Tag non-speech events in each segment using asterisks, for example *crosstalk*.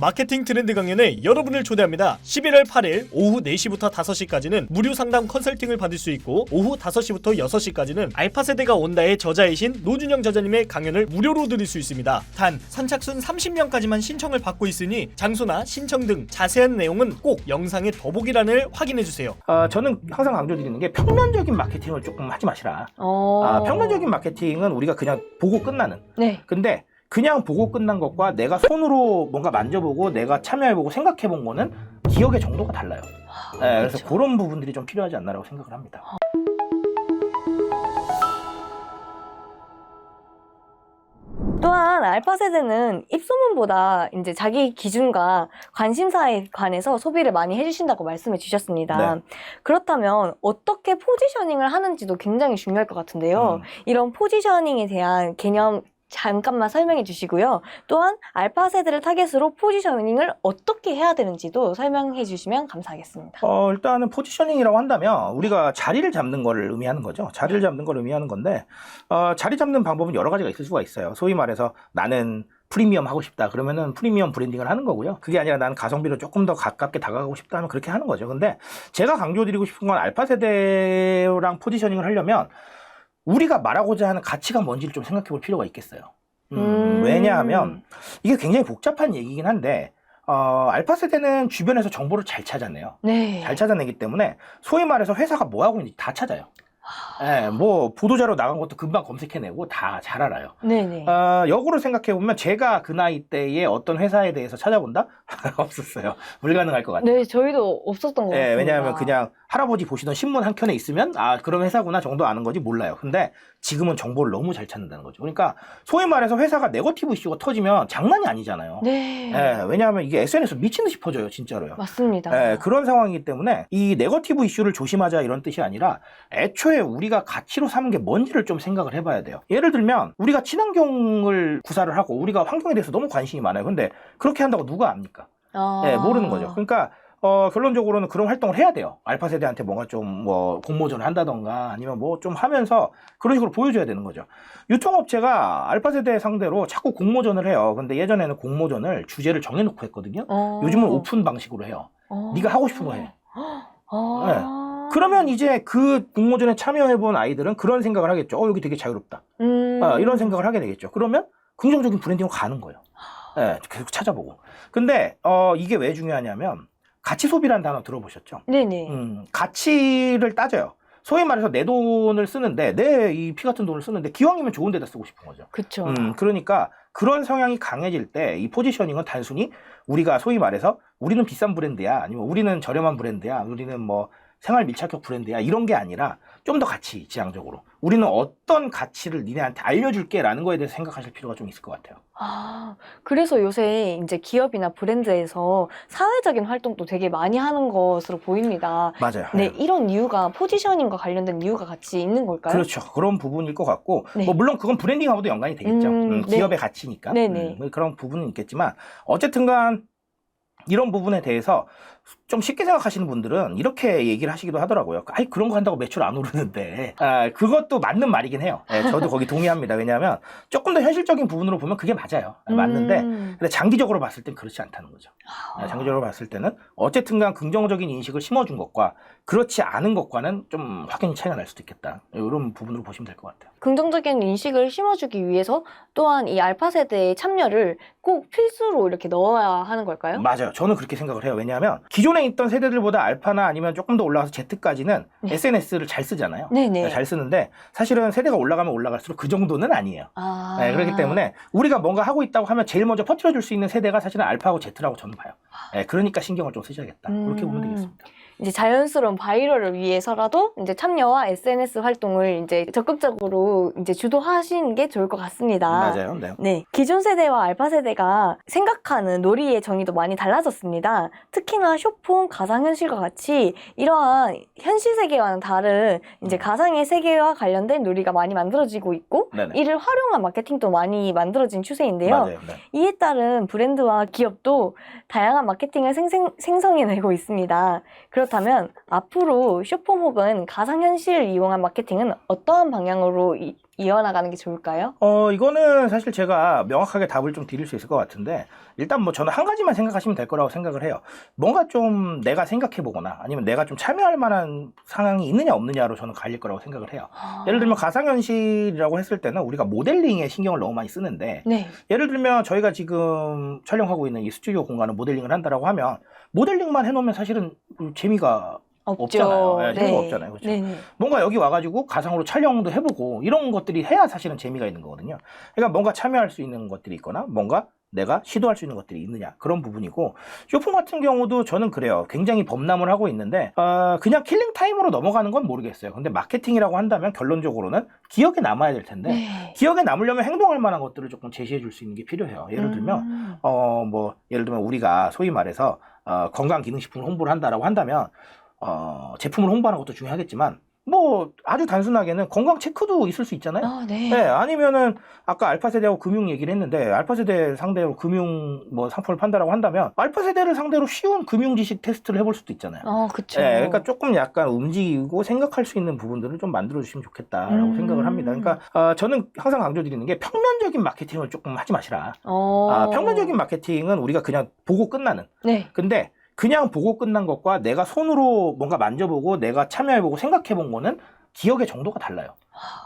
마케팅 트렌드 강연에 여러분을 초대합니다. 11월 8일 오후 4시부터 5시까지는 무료 상담 컨설팅을 받을 수 있고 오후 5시부터 6시까지는 알파 세대가 온다의 저자이신 노준영 저자님의 강연을 무료로 들을 수 있습니다. 단 선착순 30명까지만 신청을 받고 있으니 장소나 신청 등 자세한 내용은 꼭 영상의 더보기란을 확인해 주세요. 어, 저는 항상 강조드리는 게 평면적인 마케팅을 조금 하지 마시라. 어. 아, 평면적인 마케팅은 우리가 그냥 보고 끝나는. 네. 근데 그냥 보고 끝난 것과 내가 손으로 뭔가 만져보고 내가 참여해보고 생각해본 거는 기억의 정도가 달라요. 네, 그래서 그렇죠. 그런 부분들이 좀 필요하지 않나라고 생각을 합니다. 또한 알파 세대는 입소문보다 이제 자기 기준과 관심사에 관해서 소비를 많이 해주신다고 말씀해 주셨습니다. 네. 그렇다면 어떻게 포지셔닝을 하는지도 굉장히 중요할 것 같은데요. 음. 이런 포지셔닝에 대한 개념 잠깐만 설명해 주시고요. 또한 알파 세대를 타겟으로 포지셔닝을 어떻게 해야 되는지도 설명해 주시면 감사하겠습니다. 어, 일단은 포지셔닝이라고 한다면 우리가 자리를 잡는 거를 의미하는 거죠. 자리를 잡는 걸 의미하는 건데 어, 자리 잡는 방법은 여러 가지가 있을 수가 있어요. 소위 말해서 나는 프리미엄 하고 싶다. 그러면은 프리미엄 브랜딩을 하는 거고요. 그게 아니라 나는 가성비로 조금 더 가깝게 다가가고 싶다 하면 그렇게 하는 거죠. 근데 제가 강조드리고 싶은 건 알파 세대랑 포지셔닝을 하려면 우리가 말하고자 하는 가치가 뭔지를 좀 생각해 볼 필요가 있겠어요. 음, 음. 왜냐하면 이게 굉장히 복잡한 얘기긴 한데 어, 알파 세대는 주변에서 정보를 잘 찾아내요. 네. 잘 찾아내기 때문에 소위 말해서 회사가 뭐 하고 있는지 다 찾아요. 예, 뭐 보도자료 나간 것도 금방 검색해내고 다 잘 알아요. 네네. 어, 역으로 생각해 보면 제가 그 나이 때에 어떤 회사에 대해서 찾아본다 *laughs* 없었어요. 불가능할 것 같아요. 네, 저희도 없었던 것 예, 같습니다. 왜냐하면 그냥 할아버지 보시던 신문 한 켠에 있으면 아 그런 회사구나 정도 아는 거지 몰라요. 근데 지금은 정보를 너무 잘 찾는다는 거죠. 그러니까 소위 말해서 회사가 네거티브 이슈가 터지면 장난이 아니잖아요. 네. 예, 왜냐하면 이게 SNS 미친 듯이 퍼져요, 진짜로요. 맞습니다. 예, 그런 상황이기 때문에 이 네거티브 이슈를 조심하자 이런 뜻이 아니라 애초에 우리가 가치로 삼은 게 뭔지를 좀 생각을 해봐야 돼요. 예를 들면 우리가 친환경을 구사를 하고 우리가 환경에 대해서 너무 관심이 많아요. 근데 그렇게 한다고 누가 압니까? 아. 예, 모르는 거죠. 그러니까 어, 결론적으로는 그런 활동을 해야 돼요. 알파 세대한테 뭔가 좀 뭐 공모전을 한다던가 아니면 뭐 좀 하면서 그런 식으로 보여줘야 되는 거죠. 유통업체가 알파 세대 상대로 자꾸 공모전을 해요. 근데 예전에는 공모전을 주제를 정해놓고 했거든요. 어. 요즘은 오픈 방식으로 해요. 어. 네가 하고 싶은 거 해. 아. 그러면 이제 그 공모전에 참여해본 아이들은 그런 생각을 하겠죠. 어, 여기 되게 자유롭다. 음. 아, 이런 생각을 하게 되겠죠. 그러면 긍정적인 브랜딩으로 가는 거예요. 예, 계속 찾아보고. 근데, 어, 이게 왜 중요하냐면, 가치 소비라는 단어 들어보셨죠? 네네. 음, 가치를 따져요. 소위 말해서 내 돈을 쓰는데, 내 이 피 같은 돈을 쓰는데, 기왕이면 좋은 데다 쓰고 싶은 거죠. 그쵸. 음, 그러니까 그런 성향이 강해질 때 이 포지셔닝은 단순히 우리가 소위 말해서 우리는 비싼 브랜드야 아니면 우리는 저렴한 브랜드야 우리는 뭐 생활 밀착형 브랜드야 이런 게 아니라 좀 더 가치 지향적으로 우리는 어떤 가치를 니네한테 알려줄게라는 거에 대해서 생각하실 필요가 좀 있을 것 같아요. 아, 그래서 요새 이제 기업이나 브랜드에서 사회적인 활동도 되게 많이 하는 것으로 보입니다. 맞아요. 네, 이런 이유가 포지셔닝과 관련된 이유가 같이 있는 걸까요? 그렇죠. 그런 부분일 것 같고, 네. 뭐 물론 그건 브랜딩하고도 연관이 되겠죠. 음, 음, 네. 기업의 가치니까. 네네. 음, 그런 부분은 있겠지만, 어쨌든간 이런 부분에 대해서 좀 쉽게 생각하시는 분들은 이렇게 얘기를 하시기도 하더라고요. 아이 그런 거 한다고 매출 안 오르는데, 아, 그것도 맞는 말이긴 해요. 예, 저도 거기 동의합니다. 왜냐하면 조금 더 현실적인 부분으로 보면 그게 맞아요. 맞는데. 음. 근데 장기적으로 봤을 땐 그렇지 않다는 거죠. 아. 장기적으로 봤을 때는 어쨌든간 긍정적인 인식을 심어준 것과 그렇지 않은 것과는 좀 확연히 차이가 날 수도 있겠다. 이런 부분으로 보시면 될 것 같아요. 긍정적인 인식을 심어주기 위해서 또한 이 알파 세대의 참여를 꼭 필수로 이렇게 넣어야 하는 걸까요? 맞아요. 저는 그렇게 생각을 해요. 왜냐하면 기존에 있던 세대들보다 알파나 아니면 조금 더 올라가서 Z까지는 네. SNS를 잘 쓰잖아요. 네네. 잘 쓰는데 사실은 세대가 올라가면 올라갈수록 그 정도는 아니에요. 아. 네, 그렇기 때문에 우리가 뭔가 하고 있다고 하면 제일 먼저 퍼뜨려줄 수 있는 세대가 사실은 알파하고 Z라고 저는 봐요. 네, 그러니까 신경을 좀 쓰셔야겠다. 그렇게 보면 음. 되겠습니다. 이제 자연스러운 바이럴을 위해서라도 이제 참여와 SNS 활동을 이제 적극적으로 이제 주도하시는 게 좋을 것 같습니다. 맞아요. 네. 네. 기존 세대와 알파 세대가 생각하는 놀이의 정의도 많이 달라졌습니다. 특히나 쇼폰, 가상현실과 같이 이러한 현실 세계와는 다른 이제 음. 가상의 세계와 관련된 놀이가 많이 만들어지고 있고 네네. 이를 활용한 마케팅도 많이 만들어진 추세인데요. 맞아요. 네. 이에 따른 브랜드와 기업도 다양한 마케팅을 생생, 생성해내고 있습니다. 그렇 다면 앞으로 쇼폼 혹은 가상현실을 이용한 마케팅은 어떠한 방향으로 이, 이어나가는 게 좋을까요? 어, 이거는 사실 제가 명확하게 답을 좀 드릴 수 있을 것 같은데, 일단 뭐 저는 한 가지만 생각하시면 될 거라고 생각을 해요. 뭔가 좀 내가 생각해 보거나 아니면 내가 좀 참여할 만한 상황이 있느냐 없느냐로 저는 갈릴 거라고 생각을 해요. 예를 들면 가상현실이라고 했을 때는 우리가 모델링에 신경을 너무 많이 쓰는데, 네. 예를 들면 저희가 지금 촬영하고 있는 이 스튜디오 공간을 모델링을 한다라고 하면, 모델링만 해놓으면 사실은 재미가 없죠. 없잖아요. 네, 재미가 없잖아요. 그렇죠? 네네. 뭔가 여기 와가지고 가상으로 촬영도 해보고 이런 것들이 해야 사실은 재미가 있는 거거든요. 그러니까 뭔가 참여할 수 있는 것들이 있거나 뭔가 내가 시도할 수 있는 것들이 있느냐 그런 부분이고 쇼폼 같은 경우도 저는 그래요. 굉장히 범람을 하고 있는데 어, 그냥 킬링 타임으로 넘어가는 건 모르겠어요. 근데 마케팅이라고 한다면 결론적으로는 기억에 남아야 될 텐데 네. 기억에 남으려면 행동할 만한 것들을 조금 제시해 줄 수 있는 게 필요해요. 예를 들면 음. 어, 뭐, 예를 들면 우리가 소위 말해서, 어, 건강기능식품을 홍보를 한다라고 한다면, 어, 제품을 홍보하는 것도 중요하겠지만, 뭐, 아주 단순하게는 건강 체크도 있을 수 있잖아요. 아, 네. 네, 아니면은, 아까 알파 세대하고 금융 얘기를 했는데, 알파 세대 상대로 금융 뭐 상품을 판다라고 한다면, 알파 세대를 상대로 쉬운 금융 지식 테스트를 해볼 수도 있잖아요. 어, 그쵸. 네, 그러니까 조금 약간 움직이고 생각할 수 있는 부분들을 좀 만들어 주시면 좋겠다라고 음. 생각을 합니다. 그러니까 어, 저는 항상 강조드리는 게 평면적인 마케팅을 조금 하지 마시라. 어. 아, 평면적인 마케팅은 우리가 그냥 보고 끝나는. 네. 근데 그냥 보고 끝난 것과 내가 손으로 뭔가 만져보고 내가 참여해보고 생각해본 거는 기억의 정도가 달라요.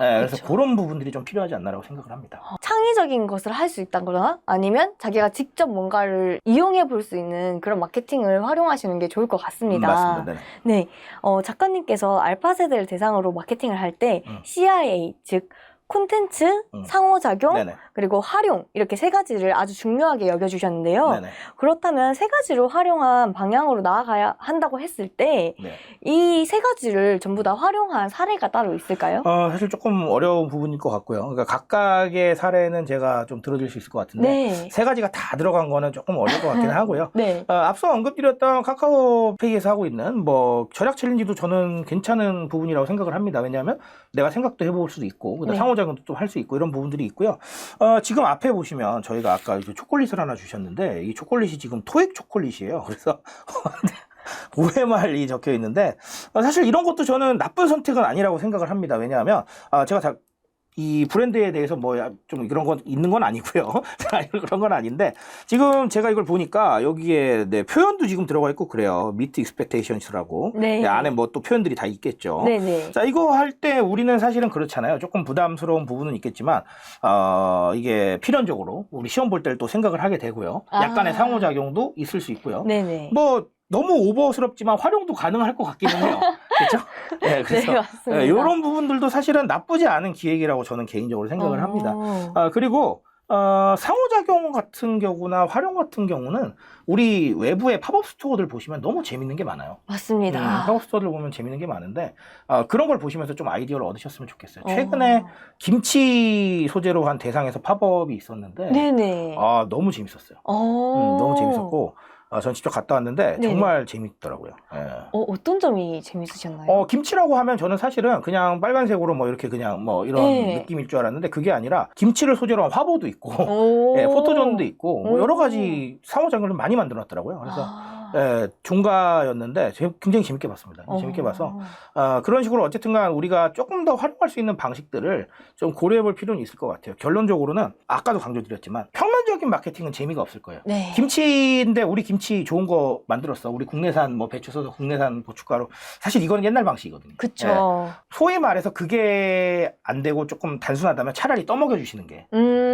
예, 그래서. 그런 부분들이 좀 필요하지 않나라고 생각을 합니다. 창의적인 것을 할 수 있다거나 아니면 자기가 직접 뭔가를 이용해 볼 수 있는 그런 마케팅을 활용하시는 게 좋을 것 같습니다. 음, 맞습니다. 네. 네, 어, 작가님께서 알파 세대를 대상으로 마케팅을 할때 음. CIA 즉 콘텐츠, 음. 상호작용, 네네. 그리고 활용 이렇게 세 가지를 아주 중요하게 여겨주셨는데요. 네네. 그렇다면 세 가지를 활용한 방향으로 나아가야 한다고 했을 때이 네. 세 가지를 전부 다 활용한 사례가 따로 있을까요? 어, 사실 조금 어려운 부분일 것 같고요. 그러니까 각각의 사례는 제가 좀 들어줄 수 있을 것 같은데 네. 세 가지가 다 들어간 거는 조금 어려울 것 같긴 *laughs* 하고요. 네. 어, 앞서 언급드렸던 카카오페이에서 하고 있는 뭐 절약 챌린지도 저는 괜찮은 부분이라고 생각을 합니다. 왜냐하면 내가 생각도 해볼 수도 있고 그다음 네. 상호작용도 좀 할 수 있고 이런 부분들이 있고요. 어, 지금 앞에 보시면 저희가 아까 초콜릿을 하나 주셨는데 이 초콜릿이 지금 토익 초콜릿이에요. *laughs* 그래서 OMR이 적혀 있는데 어, 사실 이런 것도 저는 나쁜 선택은 아니라고 생각을 합니다. 왜냐하면 아, 제가 다, 이 브랜드에 대해서 뭐좀 이런 건 있는 건 아니고요. *laughs* 그런 건 아닌데 지금 제가 이걸 보니까 여기에 네, 표현도 지금 들어가 있고 그래요. Meet Expectations라고 네. 네, 안에 뭐 또 표현들이 다 있겠죠. 네 네. 자 이거 할 때 우리는 사실은 그렇잖아요. 조금 부담스러운 부분은 있겠지만 어 이게 필연적으로 우리 시험 볼 때를 또 생각을 하게 되고요. 약간의 아. 상호작용도 있을 수 있고요. 네 네. 뭐 너무 오버스럽지만 활용도 가능할 것 같기는 해요. *laughs* 그렇죠? *laughs* 네, 그래서 네, 맞습니다. 이런 부분들도 사실은 나쁘지 않은 기획이라고 저는 개인적으로 생각을 어. 합니다. 아, 그리고 어, 상호작용 같은 경우나 활용 같은 경우는 우리 외부의 팝업 스토어들 보시면 너무 재밌는 게 많아요. 음, 맞습니다. 팝업 스토어들 보면 재밌는 게 많은데 어, 그런 걸 보시면서 좀 아이디어를 얻으셨으면 좋겠어요. 최근에 어. 김치 소재로 한 대상에서 팝업이 있었는데 네네. 아, 너무 재밌었어요. 어. 음, 너무 재밌었고 어, 전 직접 갔다 왔는데 네네. 정말 재밌더라고요. 예. 어, 어떤 점이 재밌으셨나요? 어, 김치라고 하면 저는 사실은 그냥 빨간색으로 뭐 이렇게 그냥 뭐 이런 네. 느낌일 줄 알았는데 그게 아니라 김치를 소재로 한 화보도 있고 오. *laughs* 예, 포토존도 있고 뭐 오. 여러 가지 상호작용을 많이 만들어놨더라고요. 그래서 아. 예, 종가였는데 제- 굉장히 재밌게 봤습니다. 재밌게 어. 봐서 어, 그런 식으로 어쨌든간 우리가 조금 더 활용할 수 있는 방식들을 좀 고려해볼 필요는 있을 것 같아요. 결론적으로는 아까도 강조드렸지만 평면적인 마케팅은 재미가 없을 거예요. 네. 김치인데 우리 김치 좋은 거 만들었어. 우리 국내산 뭐 배추 써서 국내산 고춧가루. 사실 이거는 옛날 방식이거든요. 예. 그쵸. 소위 말해서 그게 안 되고 조금 단순하다면 차라리 떠먹여 주시는 게 음.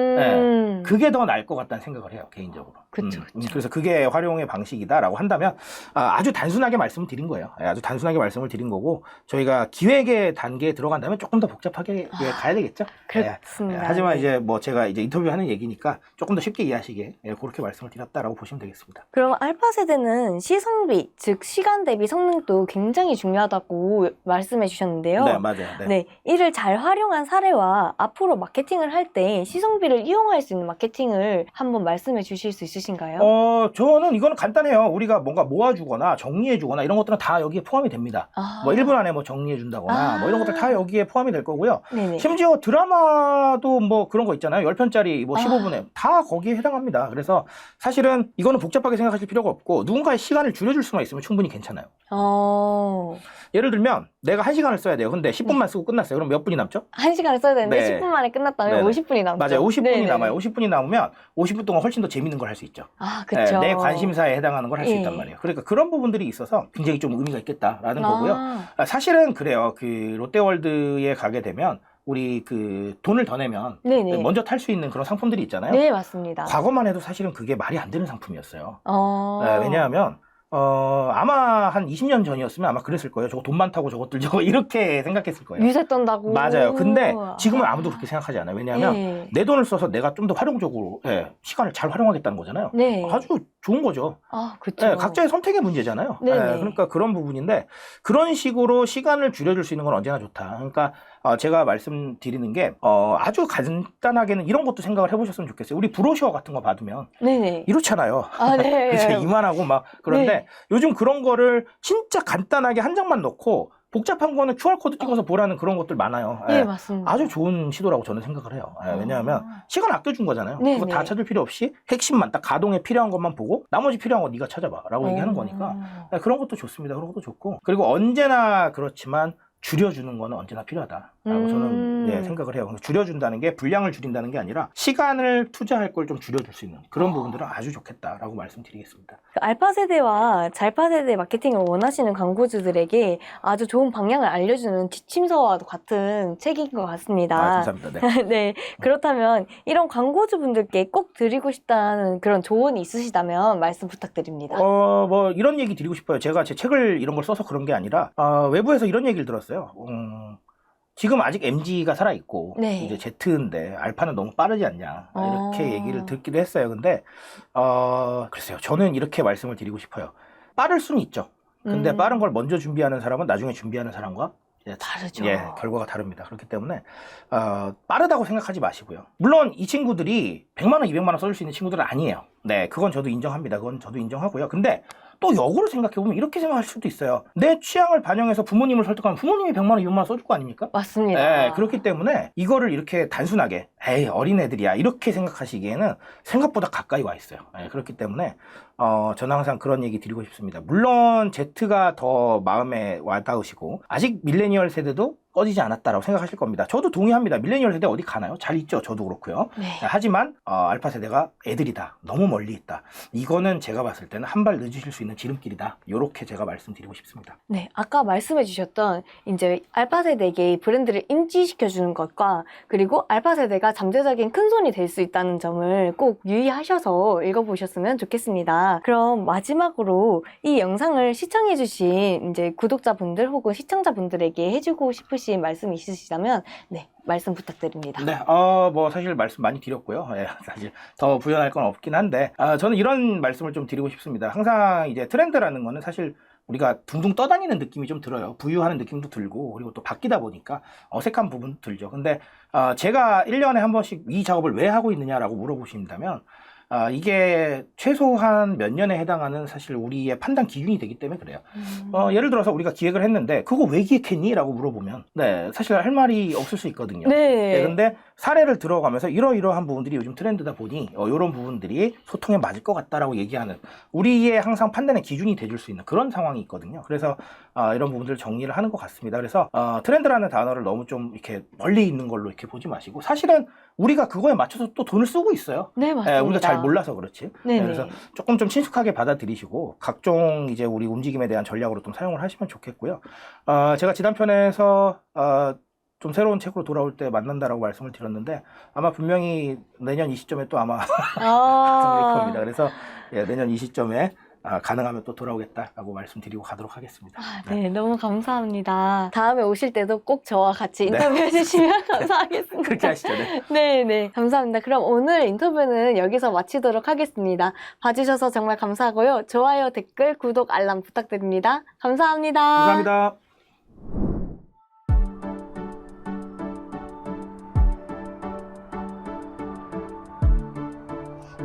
그게 더 나을 것 같다는 생각을 해요 개인적으로. 그쵸, 음. 그래서 그게 활용의 방식이다라고 한다면 아, 주 단순하게 말씀을 드린 거예요. 예, 아주 단순하게 말씀을 드린 거고 저희가 기획의 단계에 들어간다면 조금 더 복잡하게 예, 가야 되겠죠. 예, 그렇습니다. 예, 하지만 네. 이제 뭐 제가 이제 인터뷰하는 얘기니까 조금 더 쉽게 이해하시게 예, 그렇게 말씀을 드렸다라고 보시면 되겠습니다. 그럼 알파 세대는 시성비, 즉 시간 대비 성능도 굉장히 중요하다고 말씀해 주셨는데요. 네 맞아요. 네. 네, 이를 잘 활용한 사례와 앞으로 마케팅을 할 때 시성비를 이용할 수 있는 마케팅을 한번 말씀해 주실 수 있으신가요? 어, 저는 이거는 간단해요. 우리가 뭔가 모아주거나 정리해주거나 이런 것들은 다 여기에 포함이 됩니다. 아, 뭐 1분 안에 뭐 정리해준다거나 아. 뭐 이런 것들 다 여기에 포함이 될 거고요. 네네. 심지어 드라마도 뭐 그런 거 있잖아요. 10편짜리 뭐 아. 15분에 다 거기에 해당합니다. 그래서 사실은 이거는 복잡하게 생각하실 필요가 없고 누군가의 시간을 줄여줄 수만 있으면 충분히 괜찮아요. 어, 예를 들면 내가 1시간을 써야 돼요. 근데 10분만 쓰고 끝났어요. 그럼 몇 분이 남죠? 한 시간을 써야 되는데 네. 10분 만에 끝났다면 네네. 50분이 남죠. 맞아요. 50분이 네네. 남아요. 50분이 남으면 50분 동안 훨씬 더 재밌는 걸 할 수 있죠. 아, 네, 그쵸. 내 관심사에 해당하는 걸 할수 예. 있단 말이에요. 그러니까 그런 부분들이 있어서 굉장히 좀 의미가 있겠다라는 거고요. 아, 아, 사실은 그래요. 그 롯데월드에 가게 되면 우리 그 돈을 더 내면 네네. 먼저 탈 수 있는 그런 상품들이 있잖아요. 네, 맞습니다. 과거만 해도 사실은 그게 말이 안 되는 상품이었어요. 어. 네, 왜냐하면 어, 아마 한 20년 전이었으면 아마 그랬을 거예요. 저거 돈 많다고 저것들 저거 이렇게 생각했을 거예요. 유세 떤다고. 맞아요. 근데 지금은 아. 아무도 그렇게 생각하지 않아요. 왜냐하면 네. 내 돈을 써서 내가 좀 더 활용적으로 예, 시간을 잘 활용하겠다는 거잖아요. 네. 아주 좋은 거죠. 아, 그쵸. 예, 각자의 선택의 문제잖아요. 네네. 예, 그러니까 그런 부분인데 그런 식으로 시간을 줄여줄 수 있는 건 언제나 좋다. 그러니까 어, 제가 말씀드리는 게 어, 아주 간단하게는 이런 것도 생각을 해보셨으면 좋겠어요. 우리 브로셔 같은 거 받으면 네네. 이렇잖아요. 아, 네. *laughs* 그치, 이만하고 막 그런데 네. 요즘 그런 거를 진짜 간단하게 한 장만 넣고 복잡한 거는 QR코드 찍어서 보라는 그런 것들 많아요. 네, 예. 맞습니다. 아주 좋은 시도라고 저는 생각을 해요. 예, 왜냐하면 아. 시간 아껴준 거잖아요. 네, 그거 다 네. 찾을 필요 없이 핵심만 딱 가동에 필요한 것만 보고 나머지 필요한 거 네가 찾아봐라고 얘기하는 거니까 어. 네, 그런 것도 좋습니다. 그런 것도 좋고 그리고 언제나 그렇지만 줄여주는 거는 언제나 필요하다라고 음. 저는 네, 생각을 해요. 그러니까 줄여준다는 게 분량을 줄인다는 게 아니라 시간을 투자할 걸 좀 줄여줄 수 있는 그런 어. 부분들은 아주 좋겠다라고 말씀드리겠습니다. 그 알파 세대와 잘파 세대 마케팅을 원하시는 광고주들에게 아주 좋은 방향을 알려주는 지침서와도 같은 책인 것 같습니다. 아, 감사합니다. 네. *laughs* 네, 그렇다면 이런 광고주분들께 꼭 드리고 싶다는 그런 조언이 있으시다면 말씀 부탁드립니다. 어, 뭐, 이런 얘기 드리고 싶어요. 제가 제 책을 이런 걸 써서 그런 게 아니라, 어, 외부에서 이런 얘기를 들었어요. 음, 지금 아직 MG가 살아있고, 네. 이제 Z인데, 알파는 너무 빠르지 않냐. 이렇게 어. 얘기를 듣기도 했어요. 근데, 어, 글쎄요. 저는 이렇게 말씀을 드리고 싶어요. 빠를 수는 있죠. 근데 음, 빠른 걸 먼저 준비하는 사람은 나중에 준비하는 사람과 다르죠. 예, 결과가 다릅니다. 그렇기 때문에 어, 빠르다고 생각하지 마시고요. 물론 이 친구들이 100만 원, 200만 원 써줄 수 있는 친구들은 아니에요. 네, 그건 저도 인정합니다. 그건 저도 인정하고요. 근데 또 역으로 생각해 보면 이렇게 생각할 수도 있어요. 내 취향을 반영해서 부모님을 설득하면 부모님이 100만 원, 200만 원 써줄 거 아닙니까? 맞습니다. 네, 그렇기 때문에 이거를 이렇게 단순하게 에이 어린애들이야 이렇게 생각하시기에는 생각보다 가까이 와 있어요. 네, 그렇기 때문에 어, 저는 항상 그런 얘기 드리고 싶습니다. 물론 Z가 더 마음에 와닿으시고 아직 밀레니얼 세대도 꺼지지 않았다라고 생각하실 겁니다. 저도 동의합니다. 밀레니얼 세대 어디 가나요? 잘 있죠. 저도 그렇고요. 네. 하지만 어, 알파 세대가 애들이다. 너무 멀리 있다. 이거는 제가 봤을 때는 한 발 늦으실 수 있는 지름길이다. 이렇게 제가 말씀드리고 싶습니다. 네, 아까 말씀해 주셨던 이제 알파 세대에게 이 브랜드를 인지시켜 주는 것과 그리고 알파 세대가 잠재적인 큰 손이 될 수 있다는 점을 꼭 유의하셔서 읽어보셨으면 좋겠습니다. 그럼 마지막으로 이 영상을 시청해 주신 이제 구독자분들 혹은 시청자분들에게 해주고 싶으신 말씀이 있으시다면 네, 말씀 부탁드립니다. 네, 어, 뭐, 사실 말씀 많이 드렸고요. 예, *laughs* 사실 더 부연할 건 없긴 한데, 아, 저는 이런 말씀을 좀 드리고 싶습니다. 항상 이제 트렌드라는 거는 사실 우리가 둥둥 떠다니는 느낌이 좀 들어요. 부유하는 느낌도 들고, 그리고 또 바뀌다 보니까 어색한 부분도 들죠. 근데, 어, 제가 1년에 한 번씩 이 작업을 왜 하고 있느냐라고 물어보신다면, 아, 이게 최소한 몇 년에 해당하는 사실 우리의 판단 기준이 되기 때문에 그래요. 음, 어, 예를 들어서 우리가 기획을 했는데, 그거 왜 기획했니? 라고 물어보면, 네, 사실 할 말이 없을 수 있거든요. 네. 네, 근데 사례를 들어가면서 이러이러한 부분들이 요즘 트렌드다 보니 어, 이런 부분들이 소통에 맞을 것 같다라고 얘기하는 우리의 항상 판단의 기준이 돼줄 수 있는 그런 상황이 있거든요. 그래서 어, 이런 부분들을 정리를 하는 것 같습니다. 그래서 어, 트렌드라는 단어를 너무 좀 이렇게 멀리 있는 걸로 이렇게 보지 마시고 사실은 우리가 그거에 맞춰서 또 돈을 쓰고 있어요. 네, 맞습니다. 예, 우리가 잘 몰라서 그렇지. 네네. 그래서 조금 좀 친숙하게 받아들이시고 각종 이제 우리 움직임에 대한 전략으로 좀 사용을 하시면 좋겠고요. 어, 제가 지난 편에서 어, 좀 새로운 책으로 돌아올 때 만난다라고 말씀을 드렸는데 아마 분명히 내년 이 시점에 또 아마 *laughs* 생길 아, 겁니다. 그래서 예, 내년 이 시점에 아, 가능하면 또 돌아오겠다라고 말씀드리고 가도록 하겠습니다. 아, 네, 너무 감사합니다. 다음에 오실 때도 꼭 저와 같이 인터뷰해 *laughs* 주시면 감사하겠습니다. 네. 그렇게 하시죠. 네. 네, 네. 감사합니다. 그럼 오늘 인터뷰는 여기서 마치도록 하겠습니다. 봐주셔서 정말 감사하고요. 좋아요, 댓글, 구독, 알람 부탁드립니다. 감사합니다. 감사합니다.